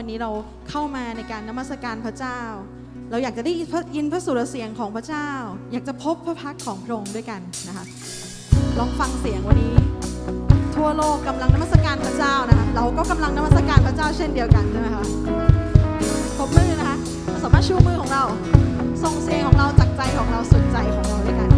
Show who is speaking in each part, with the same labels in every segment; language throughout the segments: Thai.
Speaker 1: วันนี้เราเข้ามาในการนมัสการพระเจ้า เราอยากจะได้ยินพระสุรเสียงของพระเจ้า อยากจะพบพระพักของพระองค์ด้วยกันนะคะลองฟังเสียงวันนี้ ทั่วโลกกำลังนมัสการพระเจ้านะคะเราก็กำลังนมัสการพระเจ้าเช่นเดียวกันใช่ไหมคะข
Speaker 2: บ
Speaker 1: มื
Speaker 2: อนะคะสามารถชูมือของเราส่งเสียงของเรา
Speaker 1: จากใจของเรา
Speaker 2: สุดใจของเราด้วยกัน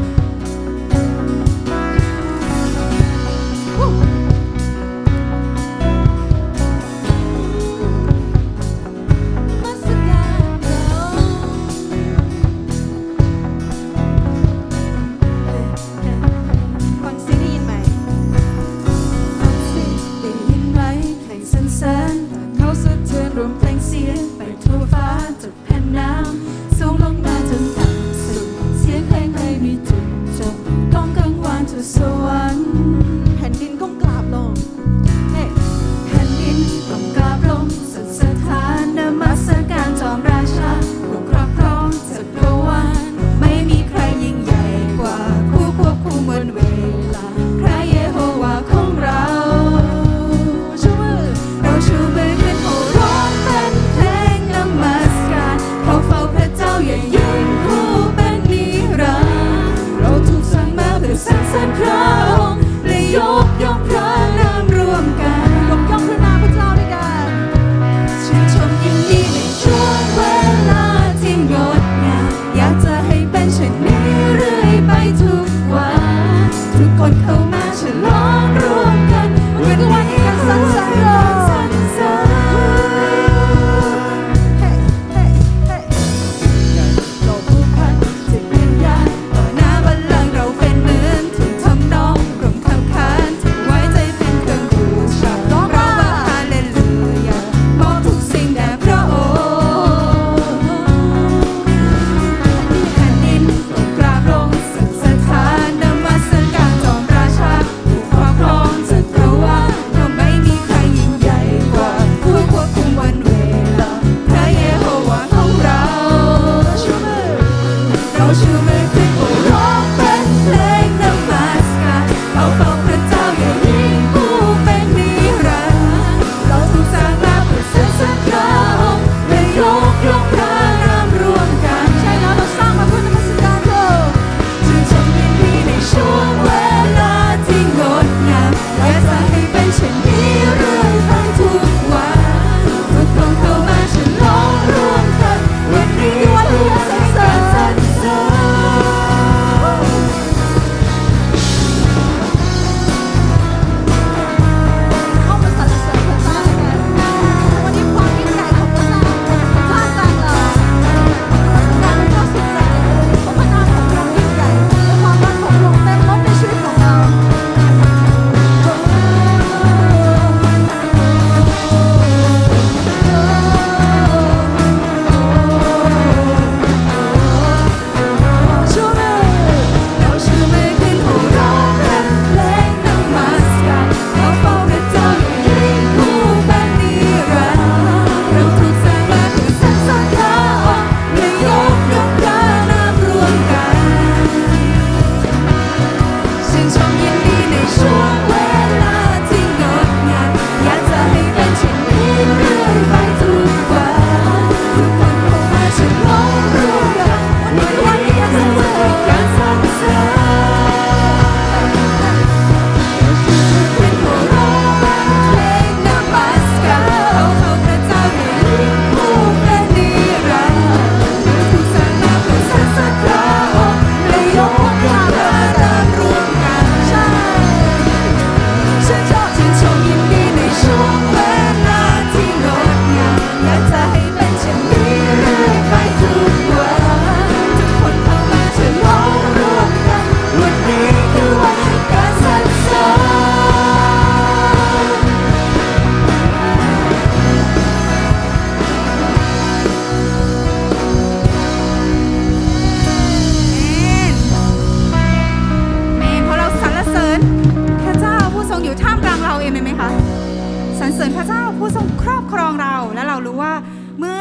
Speaker 2: เสริญพระเจ้าผู้ทรงครอบครองเรา และเรารู้ว่าเมื่อ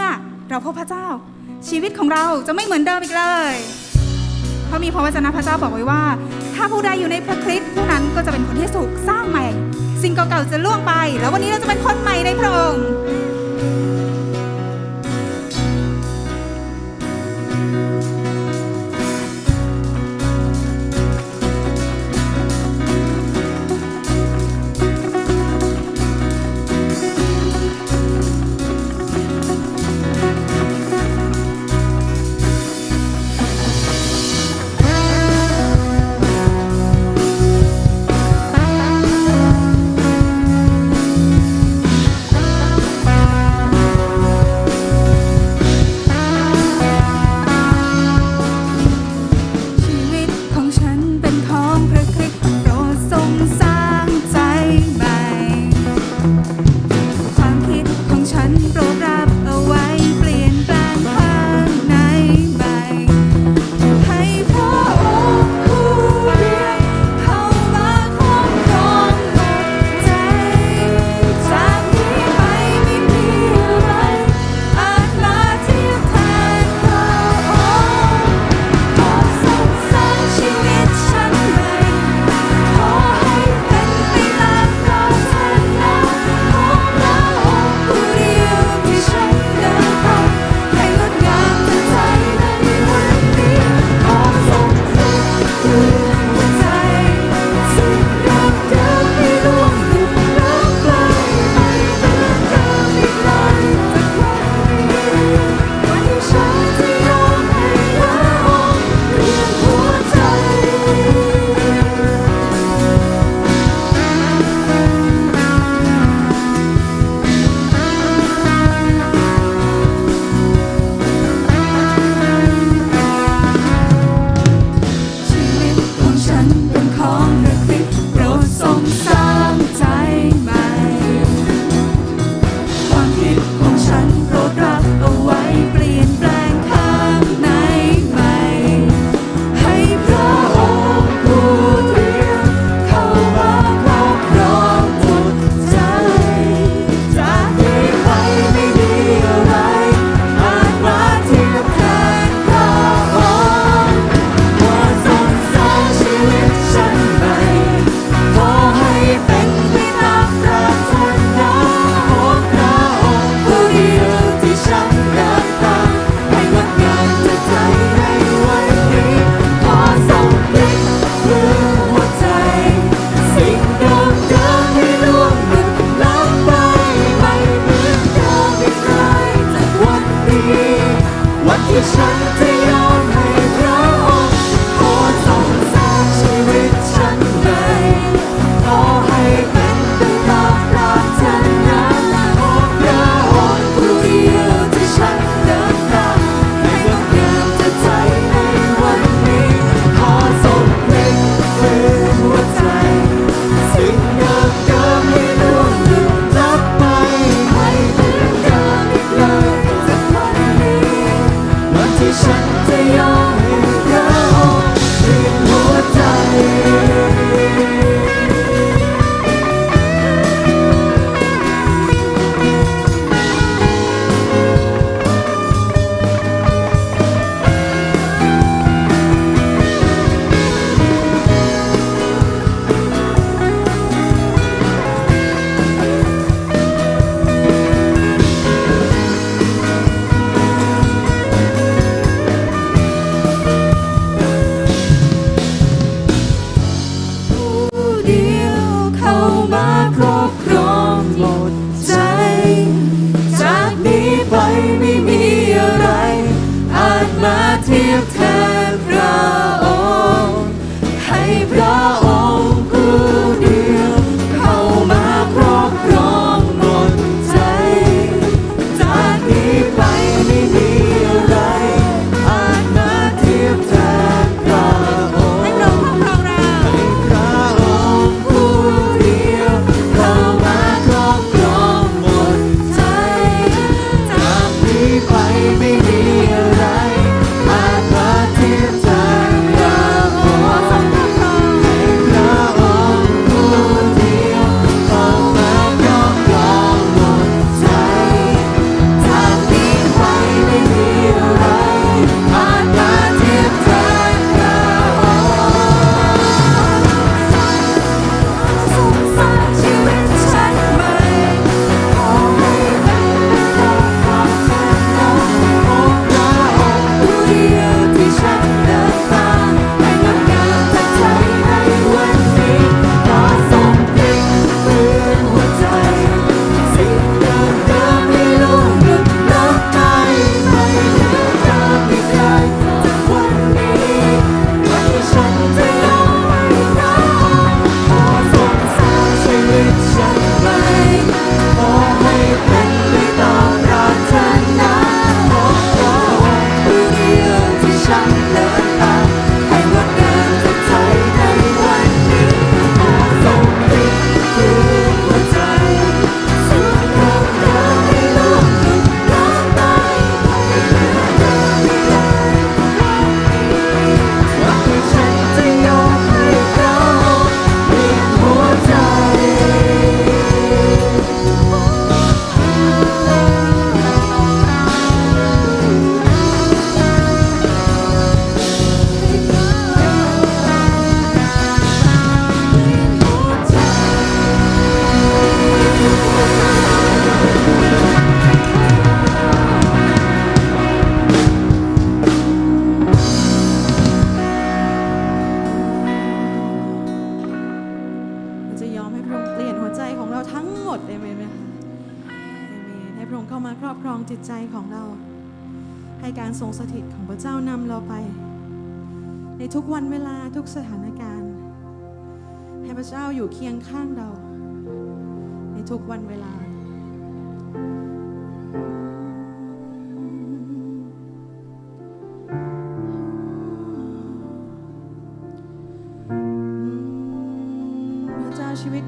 Speaker 2: เราพบพระเจ้า ชีวิตของเราจะไม่เหมือนเดิมอีกเลยเพราะมีพระวจนะพระเจ้าบอกไว้ว่า ถ้าผู้ใดอยู่ในพระคริสต์ผู้นั้นก็จะเป็นคนที่ถูกสร้างใหม่ สิ่งเก่าๆจะล่วงไป แล้ววันนี้เราจะเป็นคนใหม่ในพระองค์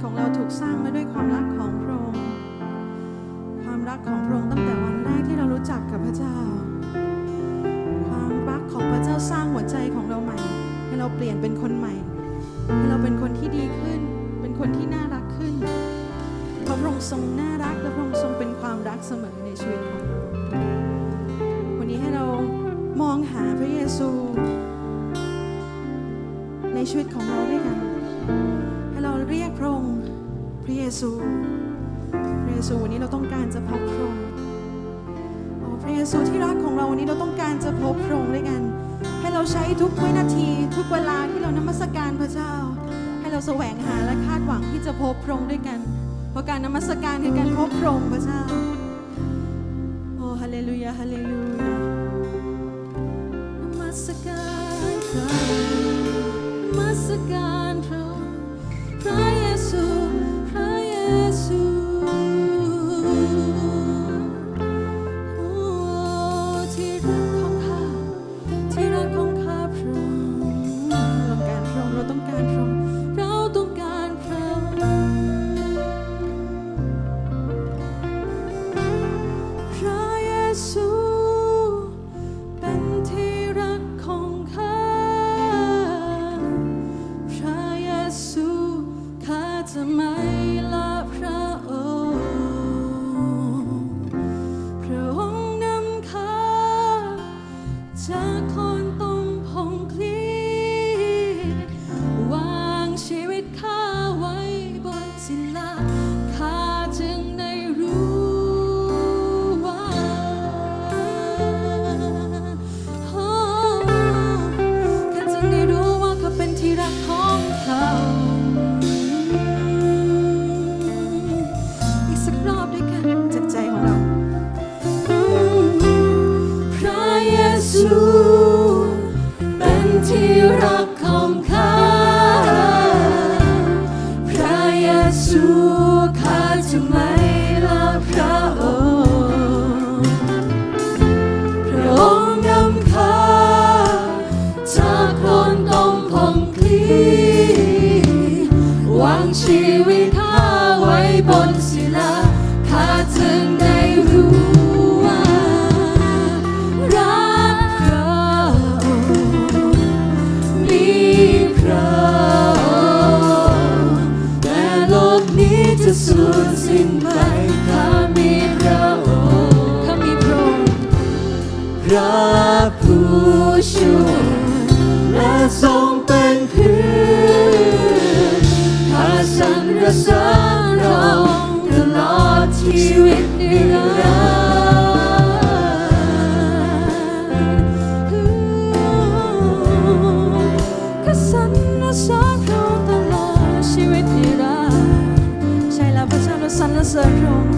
Speaker 1: ของเราถูกสร้างมาด้วยความรักของพระองค์ ความรักของพระองค์ตั้งแต่วันแรกที่เรารู้จักกับพระเจ้า ความรักของพระเจ้าสร้างหัวใจของเราใหม่ ให้เราเปลี่ยนเป็นคนใหม่ ให้เราเป็นคนที่ดีขึ้น เป็นคนที่น่ารักขึ้น เพราะพระองค์ทรงน่ารักและพระองค์ทรงเป็นความรักเสมอในชีวิตของเรา วันนี้ให้เรามองหาพระเยซู ในชีวิตของเราด้วยกัน ให้เราเรียกพระองค์พระเยซู พระเยซูวันนี้เราต้องการจะพบพระองค์โอพระเยซูที่รักของเราวันนี้เราต้องการจะพบพระองค์ด้วยกัน ให้เราใช้ทุกวินาที ทุกเวลาที่เรานมัสการพระเจ้า ให้เราแสวงหาและคาดหวังที่จะพบพระองค์ด้วยกัน เพราะการนมัสการคือการพบพระองค์พระเจ้าโอ้ฮาเลลูยาฮาเลลูยานมัสการพระมัสการ พ รเสริญพระองค์ตลอดชีวิตนิรันดร์ข้าสรรเสริญพระองค์ตลอดชีวิตนิรันดร์ใช่ละเจ้าเราสรรเสริญพระองค์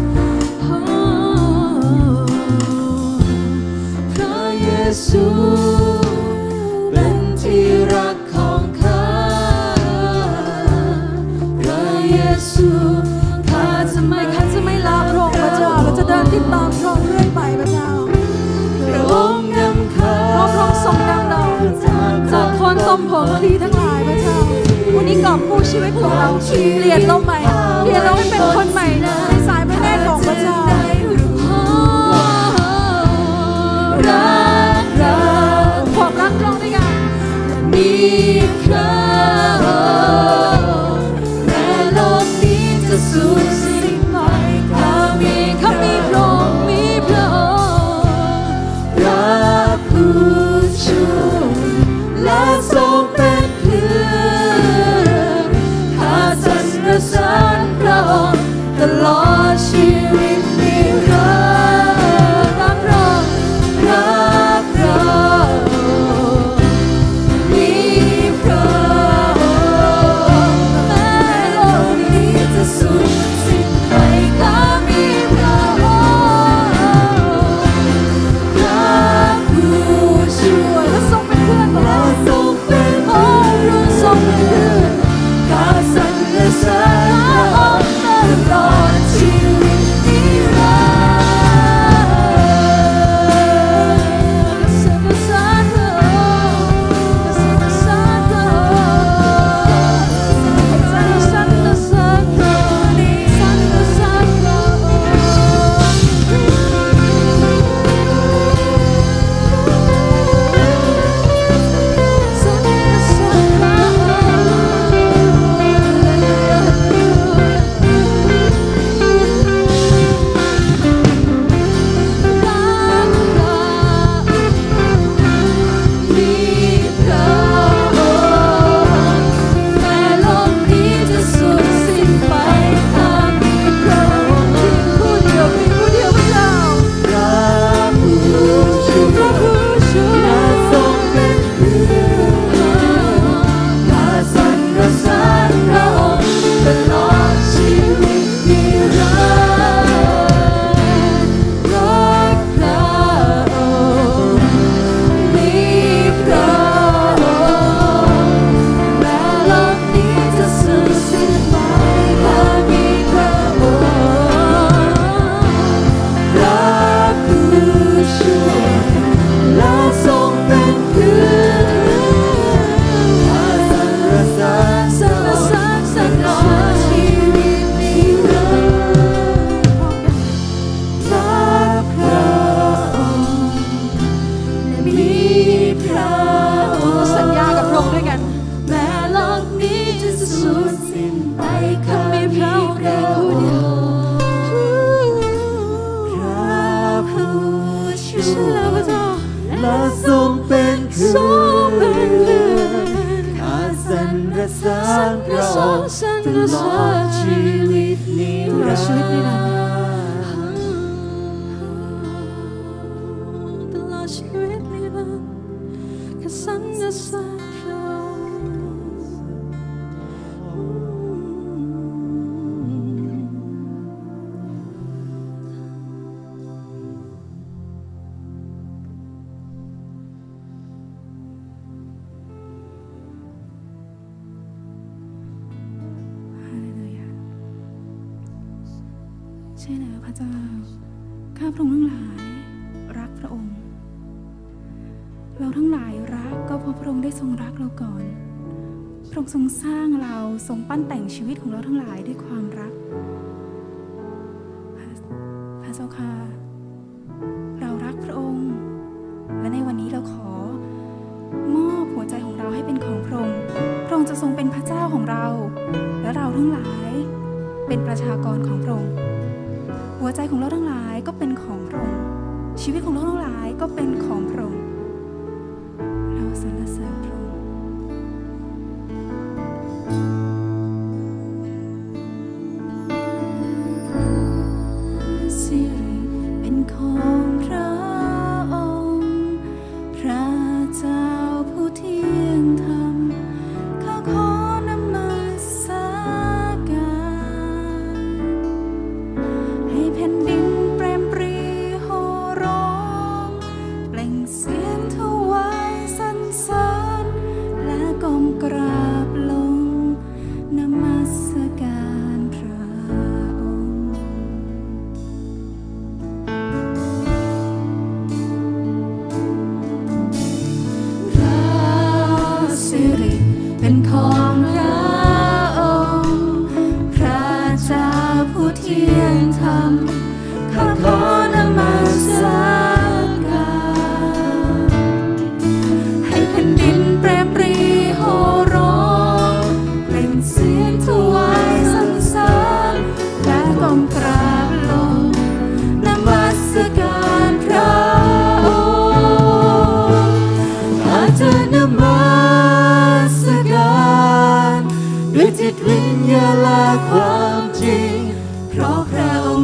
Speaker 1: พระเยซู ดีทั้งหลายพระเจ้า วันนี้กอบกู้ชีวิตของเราเปลี่ยนเราใหม่เปลี่ยนเราให้เป็นคนใหม่นะ เราก่อน พระองค์ทรงสร้างเรา ทรงปั้นแต่งชีวิตของเราทั้งหลายด้วยความรักพระพระเจ้าค่ะ เรารักพระองค์ และในวันนี้เราขอ มอบหัวใจของเราให้เป็นของพระองค์ พระองค์จะทรงเป็นพระเจ้าของเรา และเราทั้งหลายเป็นประชากรของพระองค์ หัวใจของเราทั้งหลายก็เป็นของพระองค์ ชีวิตของเราทั้งหลายก็เป็นของพระองค์เรา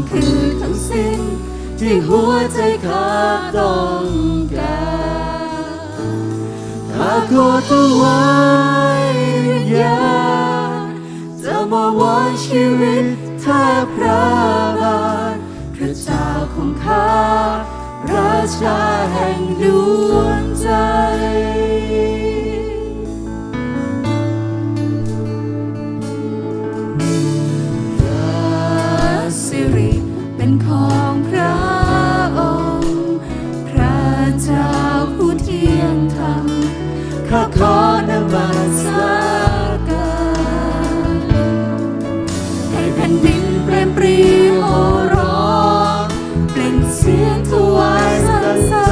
Speaker 1: คือทั้งสิ้น ที่หัวใจข้าต้องการข้าขอถวายวิญญาณจะมาวางชีวิตแทบพระบาทพระเจ้าของข้าราชาแห่งดวงใจ องเป